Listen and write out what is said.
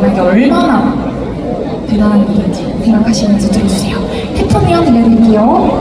만난 게 얼마나 대단한 일인지 생각하시면서 들어주세요. 해프니어 들려드릴게요.